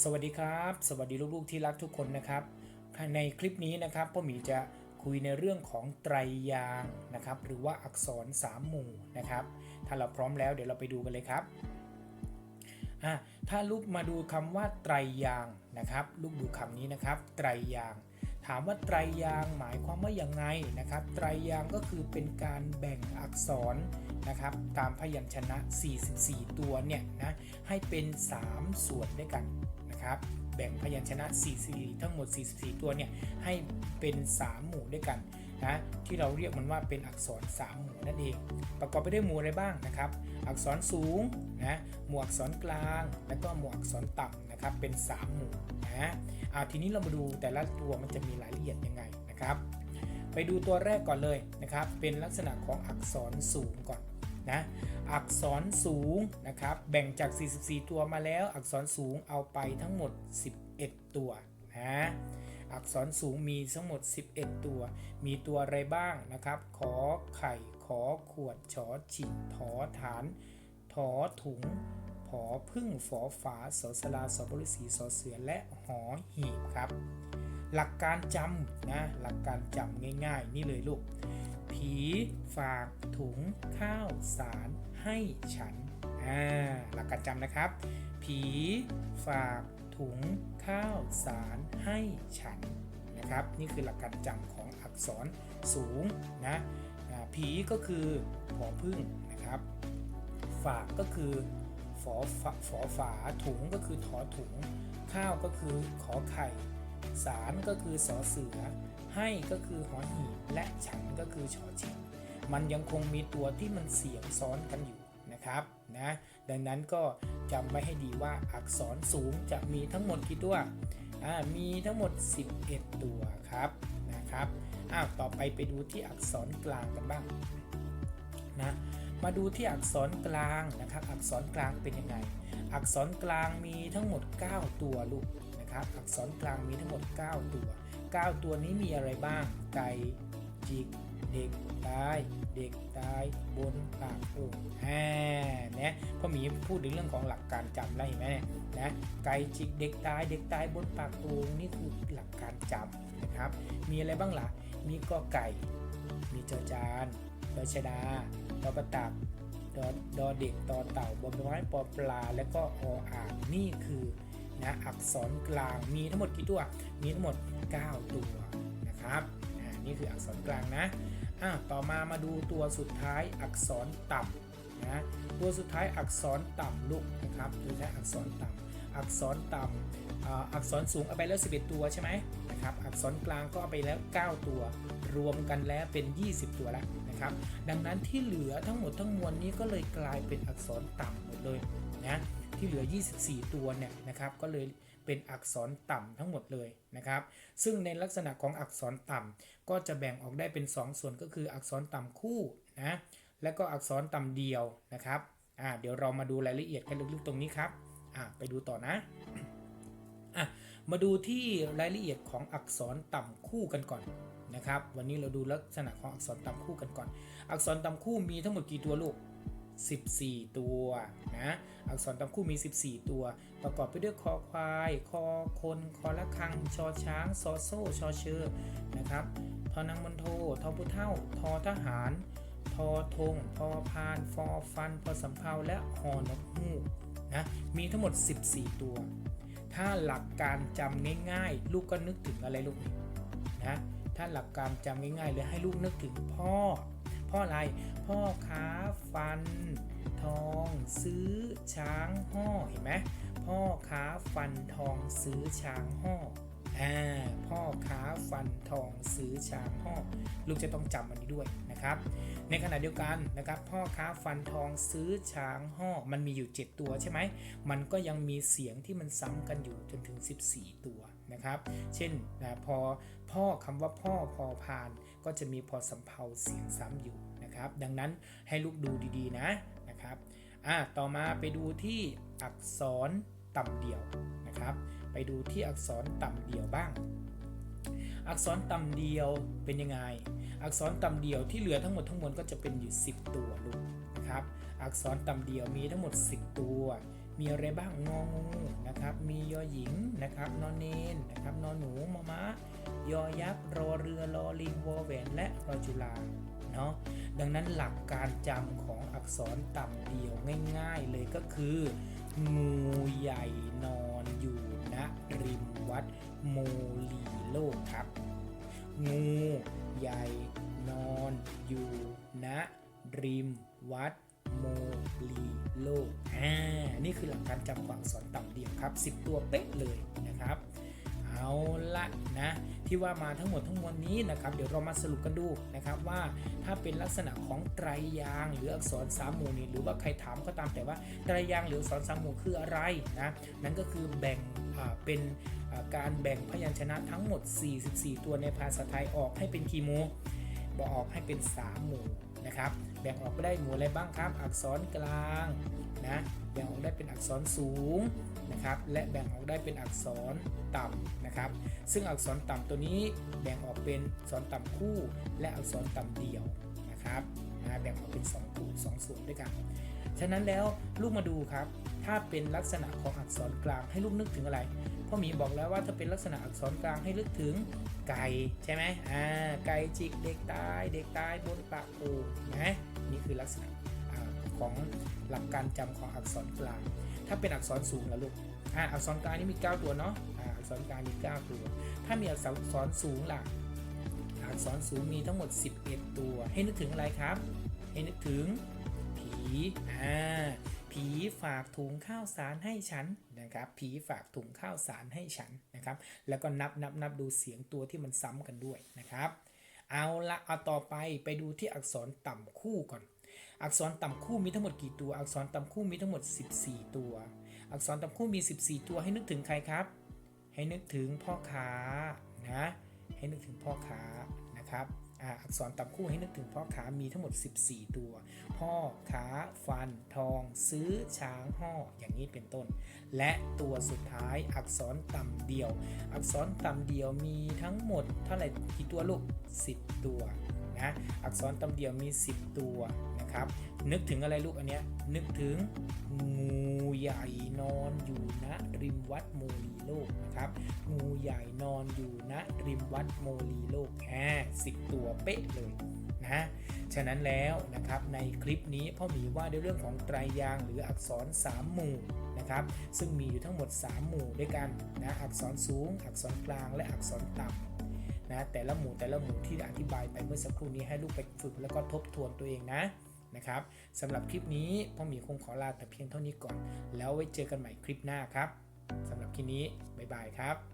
สวัสดีครับ สวัสดีลูกๆที่รักทุกคนนะครับ ในคลิปนี้นะครับพ่อหมีจะคุยในเรื่องของไตรยางนะครับ หรือว่าอักษรสามหมู่นะครับ ถ้าเราพร้อมแล้วเดี๋ยวเราไปดูกันเลยครับถ้าลูกมาดูคำว่าไตรยางนะครับ ลูกดูคำนี้นะครับ ไตรยาง ถามว่าไตรยางหมายความว่าอย่างไงนะครับ ไตรยางก็คือเป็นการแบ่งอักษรนะครับตามพยัญชนะ 44 ตัวเนี่ยนะให้เป็น 3 ส่วนด้วยกันนะครับแบ่งพยัญชนะ 44 ทั้งหมด 44 ตัวเนี่ยให้เป็น 3 หมู่ด้วยกัน นะที่เราเรียกมันว่าเป็นอักษร 3 หมู่นั่นเอง ประกอบไปด้วยหมู่อะไรบ้างนะครับ อักษรสูงนะหมู่อักษรกลาง แล้วก็หมู่อักษรต่ำนะครับเป็น 3 หมู่นะเอาทีนี้เรามาดูแต่ละตัวมันจะมีรายละเอียดยังไงนะครับ ไปดูตัวแรกก่อนเลยนะครับ เป็นลักษณะของอักษรสูงก่อนนะอักษรสูงนะครับแบ่งจาก 44 ตัวมาแล้วอักษรสูงเอาไปทั้งหมด 11 ตัวนะ อักษรสูงมีทั้งหมด 11 ตัว มีตัวอะไรบ้างนะครับ ขอไข่ ขอขวดชอฉิงถอฐาน ถอถุง ผอพึ่ง ฝอฝา สอสลา สอบริสี สอเสือ และหอหีบครับ หลักการจำนะ หลักการจำง่าย ๆ นี่เลยลูก ผี ฝาก ถุง ข้าว สาร ให้ฉัน อ่า หลักการจำนะครับ ผี ฝาก ถุงข้าวสารให้ฉันนะครับ นี่คือหลักการจำของอักษรสูงนะผีก็คือผอพึ่งนะครับ ฝากก็คือฝอฝาฝอฝาถุงก็คือถอถุง ข้าวก็คือขอไข่ สารก็คือสอเสือ ให้ก็คือหอหีบและฉันก็คือชอชิงมันยังคงมีตัวที่มันเสียงซ้อนกันอยู่ นะครับนะดังนั้นก็จำไว้ให้ดีว่าอักษรสูงจะมีทั้งหมดกี่ตัวอ่ามีทั้งหมด 11 ตัวครับนะครับอ้าวต่อไปไปดูที่อักษรกลางกันบ้างนะมาดูที่อักษรกลางนะครับอักษรกลางเป็นยังไง อักษรกลางมีทั้งหมด 9 ตัวลูกนะครับอักษรกลางมีทั้งหมด 9 ตัว 9 ตัวนี้มีอะไรบ้างไก่จิก เด็กตาย เด็กตายบนปากโอ่งแหมนะพ่อหมีพูดถึงเรื่องของหลักการจำแล้วเห็นไหมเนี่ยนะไก่จิกเด็กตาย เด็กตายบนปากโอ่งนี่คือหลักการจำนะครับ มีอะไรบ้างล่ะ มีกอไก่ มีจอจานดอชดาดอประตักดอดอเด็กตอเต่าบอใบไม้ปอปลา และก็ออ่างนี่คือนะอักษรกลางมีทั้งหมดกี่ตัว มีทั้งหมด 9 ตัวนะครับ นี่คืออักษรกลางนะอะต่อมามาดูตัวสุดท้ายอักษรต่ำนะตัวสุดท้ายอักษรต่ำลูกนะครับตัวสุดท้อักษรต่ำอักษรต่ำอ่าอักษรสูงเอาไปแล้ว 11 ตัวใช่ไหมนะครับอักษรกลางก็เอาไปแล้ว 9 ตัว รวมกันแล้วเป็น 20 ตัวแล้วนะครับดังนั้นที่เหลือทั้งหมดทั้งมวลนี้ก็เลยกลายเป็นอักษรต่ำหมดเลยนะที่เหลือ 24 ตัวเนี่ยนะครับก็เลย เป็นอักษรต่ำทั้งหมดเลยนะครับ ซึ่งในลักษณะของอักษรต่ำก็จะแบ่งออกได้เป็น 2 ส่วนก็คืออักษรต่ำคู่นะและก็อักษรต่ำเดียวนะครับอ่าเดี๋ยวเรามาดูรายละเอียดกันลึกๆตรงนี้ครับอ่าไปดูต่อนะอะมาดูที่รายละเอียดของอักษรต่ำคู่กันก่อนนะครับ วันนี้เราดูลักษณะของอักษรต่ำคู่กันก่อน อักษรต่ำคู่มีทั้งหมดกี่ตัวลูก14 ตัวนะอักษรต่ำคู่มี 14 ตัว ประกอบไปด้วยคอควาย คอคนคอละคัง ชอช้างซอโซ่ชอเชือนะครับทอนังมณโททอพุเท่า ทอทหาร ทอธงทอพาน ฟอฟัน พอสำเภาและหอนกฮูกนะมีทั้งหมด 14 ตัว ถ้าหลักการจำง่ายๆ ลูกก็นึกถึงอะไรลูกนะถ้าหลักการจำง่ายๆเลยให้ลูกนึกถึงพ่อ พ่ออะไร พ่อค้าฟัน ทอง ซื้อช้างห่อเห็นไหม พ่อค้าฟันทองซื้อช้างห่ออ่าพ่อค้าฟันทองซื้อช้างห่อลูกจะต้องจำมันนี้ด้วยนะครับ ในขณะเดียวกันนะครับ พ่อค้าฟันทองซื้อช้างห่อมันมีอยู่ 7 ตัวใช่ไหม มันก็ยังมีเสียงที่มันซ้ำกันอยู่จนถึง 14 ตัวนะครับ เช่นนะพอพ่อคำว่าพ่อพอพาน ก็จะมีพอสำเพาเสียงซ้ำอยู่นะครับ ดังนั้นให้ลูกดูดีๆนะนะครับอะต่อมาไปดูที่อักษร ต่ำเดี่ยวนะครับ ไปดูที่อักษรต่ำเดี่ยวบ้าง อักษรต่ำเดียวเป็นยังไง อักษรต่ำเดียวที่เหลือทั้งหมดทั้งมวลก็จะเป็นอยู่ 10 ตัวลูกนะครับ อักษรต่ำเดียวมีทั้งหมด 10 ตัว มีอะไรบ้างงองูนะครับ มียอหญิงนะครับ นอนเนนนะครับนอนหนูมอมะยอยักษ์รอเรือรอลิงวอแหวนและรอจุฬาเนาะดังนั้นหลักการจำของอักษรต่ำเดียวง่าย ๆ เลยก็คือ งูใหญ่นอนอยู่ณริมวัดโมลีโลกครับ งูใหญ่นอนอยู่ณริมวัดโมลีโลกอ่านี่คือหลักการจำความสอนต่ำเดียวครับ 10 ตัวเป๊ะเลยนะครับ เอาละนะ ที่ว่ามาทั้งหมดทั้งมวลนี้นะครับเดี๋ยวเรามาสรุปกันดูนะครับว่าถ้าเป็นลักษณะของไตรยางหรืออักษรสามหมู่นี่หรือว่าใครถามก็ตามแต่ว่าไตรยางหรืออักษรสามหมู่คืออะไรนะนั่นก็คือแบ่งเป็นการแบ่งพยัญชนะทั้งหมด 44 ตัวในภาษาไทยออกให้เป็นกี่หมู่บอกออกให้เป็น 3 หมู่นะครับแบ่งออกก็ได้หมู่อะไรบ้างครับ อักษรกลางนะ แบ่งออกได้เป็นอักษรสูงนะครับ และแบ่งออกได้เป็นอักษรต่ำนะครับ ซึ่งอักษรต่ำตัวนี้แบ่งออกเป็นอักษรต่ำคู่ และอักษรต่ำเดี่ยวนะครับนะแบ่งออกเป็น2คู่สองส่วนด้วยกัน ฉะนั้นแล้วลูกมาดูครับ ถ้าเป็นลักษณะของอักษรกลางให้ลูกนึกถึงอะไรพ่อหมีบอกแล้วว่าถ้าเป็นลักษณะอักษรกลางให้นึกถึงไก่ใช่ไหมอ่าไก่จิกเด็กตาย เด็กตายบนปากโอ่งนะนี่คือลักษณะ ของหลักการจำของอักษรกลาง ถ้าเป็นอักษรสูงล่ะลูกอ่าอักษรกลางนี่มี 9 ตัวเนาะอ่าอักษรกลางมี 9 ตัว ถ้ามีอักษรสูงล่ะ อักษรสูงมีทั้งหมด 11 ตัว ให้นึกถึงอะไรครับ ให้นึกถึงผีอ่าผีฝากถุงข้าวสารให้ฉันนะครับ ผีฝากถุงข้าวสารให้ฉันนะครับ แล้วก็นับนับนับดูเสียงตัวที่มันซ้ำกันด้วยนะครับ เอาละเอาต่อไปไปดูที่อักษรต่ำคู่ก่อน อักษรต่ำคู่มีทั้งหมดกี่ตัว อักษรต่ำคู่มีทั้งหมด 14 ตัว อักษรต่ำคู่มี 14 ตัวให้นึกถึงใครครับ ให้นึกถึงพ่อค้านะให้นึกถึงพ่อค้านะครับอ่าอักษรต่ำคู่ให้นึกถึงพ่อค้ามีทั้งหมด 14 ตัว พ่อค้าฟัน ทอง ซื้อ ช้างห่ออย่างนี้เป็นต้น และตัวสุดท้ายอักษรต่ำเดียว อักษรต่ำเดียวมีทั้งหมดเท่าไหร่กี่ตัวลูก 10 ตัว นะอักษรตำเดียวมี 10 ตัวนะครับ นึกถึงอะไรลูกอันเนี้ยนึกถึงงูใหญ่นอนอยู่ณริมวัดโมลีโลกนะครับงูใหญ่นอนอยู่ณริมวัดโมลีโลกแค่สิบตัวเป๊ะเลยนะฉะนั้นแล้วนะครับในคลิปนี้พ่อหมีว่าในเรื่องของไตรยางหรืออักษร 3 หมู่นะครับซึ่งมีอยู่ทั้งหมด 3 หมู่ด้วยกันนะอักษรสูง อักษรกลางและอักษรต่ำ นะแต่ละหมู่แต่ละหมู่ที่อธิบายไปเมื่อสักครู่นี้ให้ลูกไปฝึกแล้วก็ทบทวนตัวเองนะนะครับสำหรับคลิปนี้พ่อหมีคงขอลาแต่เพียงเท่านี้ก่อน แล้วไว้เจอกันใหม่คลิปหน้าครับสำหรับคลิปนี้บ๊ายบายครับ